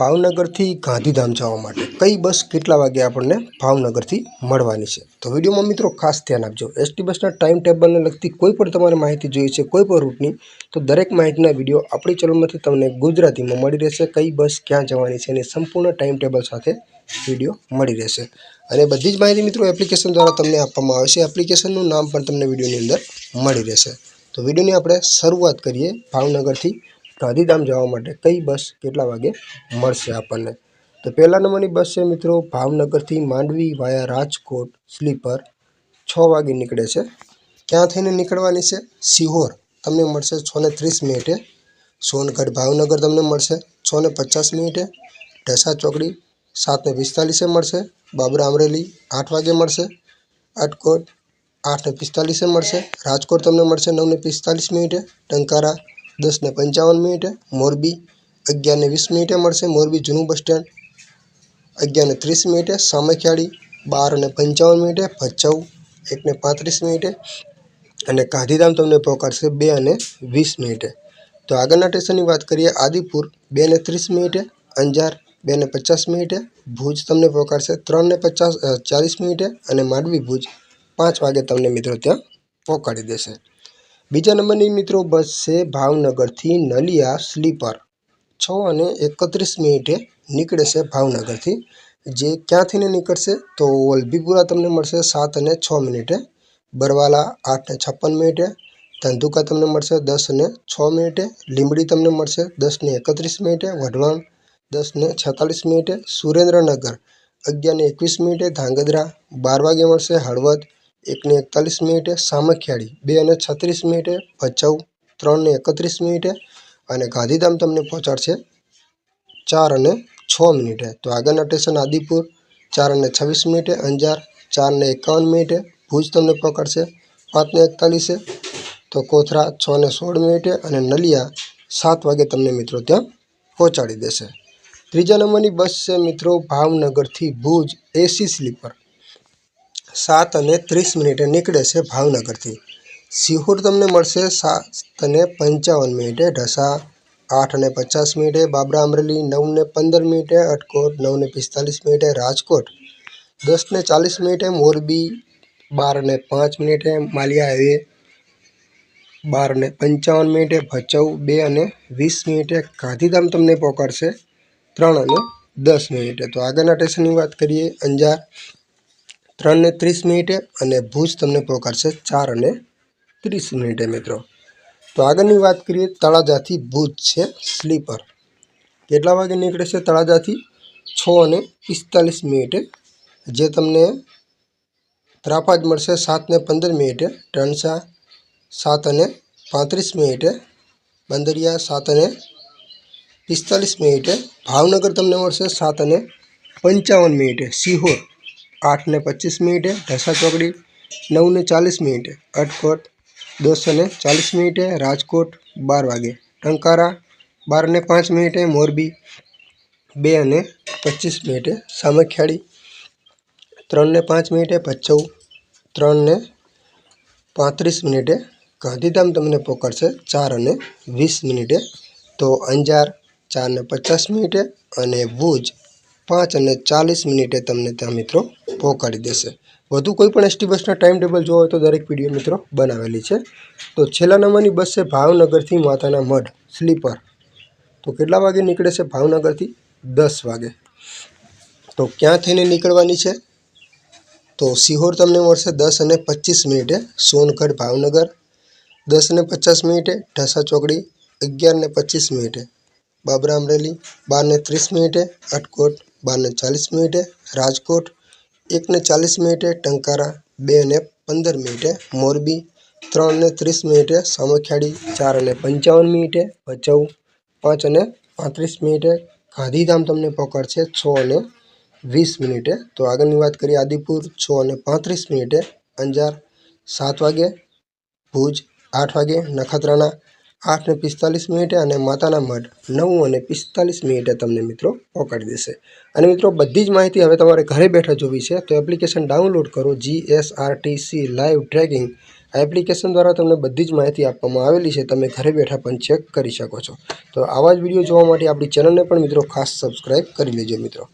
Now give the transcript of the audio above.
ભાવનગરથી ગાંધીધામ જવા માટે. કઈ બસ કેટલા વાગે આપણને ભાવનગરથી મળવાની છે? તો વિડીયોમાં મિત્રો ખાસ ધ્યાન આપજો. એસટી બસના ટાઈમ ટેબલને લગતી કોઈ પણ તમારે માહિતી જોઈએ છે, કોઈ પણ રૂટની તો દરેક માહિતીના વીડિયો આપણી ચેનલમાંથી તમને ગુજરાતીમાં મળી રહેશે, કઈ બસ ક્યાં જવાની છે એની સંપૂર્ણ ટાઈમ ટેબલ સાથે વીડિયો મળી રહેશે. અને બધી જ માહિતી મિત્રો એપ્લિકેશન દ્વારા તમને આપવામાં આવે છે. એપ્લિકેશનનું નામ પણ તમને વિડીયોની અંદર મળી રહેશે. તો વિડીયોની આપણે શરૂઆત કરીએ ભાવનગરથી ગાંધીધામ જવા માટે કઈ બસ કેટલા વાગે મળશે આપણને? તો પહેલા નંબરની બસ છે મિત્રો ભાવનગરથી માંડવી વાયા રાજકોટ સ્લીપર. છ વાગે નીકળે છે. ક્યાં થઈને નીકળવાની છે? સિહોર. તમને મળશે છ ને ત્રીસ મિનિટે. સોનગઢ ભાવનગર તમને મળશે છ ને પચાસ મિનિટે. ઢસા ચોકડી સાત ને પિસ્તાલીસે મળશે. બાબરા અમરેલી આઠ વાગે મળશે. અટકોટ આઠ ને પિસ્તાલીસે મળશે. રાજકોટ તમને મળશે નવ ને પિસ્તાલીસ મિનિટે. ટંકારા દસ ને પંચાવન મિનિટે, મોરબી અગિયાર ને વીસ મિનિટે મળશે. મોરબી જૂનું બસ સ્ટેન્ડ અગિયાર ને ત્રીસ મિનિટે, સામખિયાળી બાર અને પંચાવન મિનિટે, ભચાઉ એક ને પાંત્રીસ મિનિટે અને ગાંધીધામ તમને પહોંચાડશે બે અને વીસ મિનિટે. તો આગળના સ્ટેશનની વાત કરીએ, આદિપુર બે ને ત્રીસ મિનિટે, અંજાર બે ને પચાસ મિનિટે, ભુજ તમને પહોંચાડશે ત્રણ ને પચાસ ચાલીસ મિનિટે અને માંડવી ભુજ પાંચ વાગે તમને મિત્રો ત્યાં પહોંચાડી દેશે. બીજા નંબરની મિત્રો બસ છે ભાવનગરથી નલિયા સ્લીપર. છ અને એકત્રીસ મિનિટે નીકળે છે ભાવનગરથી. જે ક્યાંથીને નીકળશે તો વલભીપુરા તમને મળશે સાત અને છ મિનિટે. બરવાલા આઠ ને છપ્પન મિનિટે. ધંધુકા તમને મળશે દસ અને છ મિનિટે. લીંબડી તમને મળશે દસ ને એકત્રીસ મિનિટે. વઢવાણ દસ ને છેતાલીસ મિનિટે. સુરેન્દ્રનગર અગિયાર ને એકવીસ મિનિટે. ધાંગધ્રા બાર વાગે મળશે હળવદ. એક ને એકતાલીસ મિનિટે, સામખિયાળી બે અને છત્રીસ મિનિટે, ભચાઉ ત્રણ ને એકત્રીસ મિનિટે અને ગાંધીધામ તમને પહોંચાડશે ચાર અને છ મિનિટે. તો આગળના સ્ટેશન આદિપુર, ચાર અને છવ્વીસ મિનિટે, અંજાર, ચાર ને એકાવન મિનિટે, ભુજ તમને પકડશે પાંચ ને એકતાલીસે. તો કોથરા છ ને સોળ મિનિટે અને નલિયા સાત વાગે તમને મિત્રો ત્યાં પહોંચાડી દેશે. ત્રીજા નંબરની બસ છે મિત્રો ભાવનગરથી ભુજ એસી સ્લીપર. સાત અને ત્રીસ મિનિટે નીકળે છે ભાવનગરથી. સિહોર તમને મળશે સાત અને પંચાવન મિનિટે ઢસા, આઠ અને પચાસ મિનિટે બાબરા અમરેલી, નવ ને પંદર મિનિટે અટકોટ, નવ ને પિસ્તાલીસ મિનિટે રાજકોટ, દસ ને ચાલીસ મિનિટે મોરબી, બાર ને પાંચ મિનિટે માલિયા હાઈવે, બાર ને પંચાવન મિનિટે ભચાઉ, બે અને વીસ મિનિટે ગાંધીધામ તમને પહોંચાડશે ત્રણ અને દસ મિનિટે. તો આગળના સ્ટેશનની વાત કરીએ અંજાર. ત્રણ ને ત્રીસ મિનિટે અને ભુજ તમને પહોંચાડશે ચાર અને ત્રીસ મિનિટે મિત્રો. તો આગળની વાત કરીએ, તળાજાથી ભુજ છે સ્લીપર. કેટલા વાગે નીકળે છે તળાજાથી? છ અને પિસ્તાલીસ મિનિટે. જે તમને ત્રાપાજ મળશે સાત ને પંદર મિનિટે, ટણસા સાત અને પાંત્રીસ મિનિટે, બંદરિયા સાત અને પિસ્તાલીસ મિનિટે, ભાવનગર તમને મળશે સાત અને પંચાવન મિનિટે, સિહોર. આઠ ને પચીસ મિનિટે, ઢસા ચોકડી નવ ને ચાલીસ મિનિટે, અટકોટ દસ અને ચાલીસ મિનિટે, રાજકોટ બાર વાગે, ટંકારા બાર ને પાંચ મિનિટે, મોરબી બે અને પચીસ મિનિટે, સામખિયાળી ત્રણ ને પાંચ મિનિટે ભચાઉ ત્રણ ને પાંત્રીસ મિનિટે, ગાંધીધામ તમને પહોંચાડશે ચાર અને વીસ મિનિટે, તો અંજાર ચાર ને પચાસ મિનિટે અને ભુજ પાંચ અને ચાલીસ મિનિટે તમને ત્યાં મિત્રો પહોંચાડી દેશે. વધુ કોઈ પણ એસટી બસના ટાઈમ ટેબલ જોવા હોય તો દરેક વીડિયો મિત્રો બનાવેલી છે. તો છેલ્લા નંબરની બસ છે ભાવનગરથી માતાના મઢ, સ્લીપર. તો કેટલા વાગે નીકળે છે ભાવનગરથી? દસ વાગે. તો ક્યાં થઈને નીકળવાની છે? તો સિહોર તમને મળશે દસ અને પચીસ મિનિટે સોનગઢ, ભાવનગર. દસ ને પચાસ મિનિટે ઢસા ચોકડી, અગિયાર ને પચીસ મિનિટે બાબરા અમરેલી. બાર ને ત્રીસ મિનિટે અટકોટ બાર ને ચાલીસ મિનિટે રાજકોટ, એકને ચાલીસ મિનિટે ટંકારા બે ને પંદર મિનિટે મોરબી ત્રણ ને ત્રીસ મિનિટે સામખિયાળી ચાર અને પંચાવન મિનિટે ભચાઉ પાંચ અને પાંત્રીસ મિનિટે ગાંધીધામ તમને પકડશે, છ અને વીસ મિનિટે. તો આગળની વાત કરીએ આદિપુર, છ અને પાંત્રીસ મિનિટે અંજાર, સાત વાગે ભુજ, આઠ વાગે નખત્રાણા આઠ ને પિસ્તાલીસ મિનિટે અને માતાના મઢ નવ અને પિસ્તાલીસ મિનિટે તમને મિત્રો પહોંચાડી દેશે. અને મિત્રો બધી જ માહિતી હવે તમારે ઘરે બેઠા જોવી છે, તો એપ્લિકેશન ડાઉનલોડ કરો G S R live tracking આ એપ્લિકેશન દ્વારા તમને બધી જ માહિતી આપવામાં આવેલી છે, તમે ઘરે બેઠા પણ ચેક કરી શકો છો. તો આવા જ વીડિયો જોવા માટે આપણી ચેનલને પણ મિત્રો ખાસ સબસ્ક્રાઈબ કરી લેજો મિત્રો.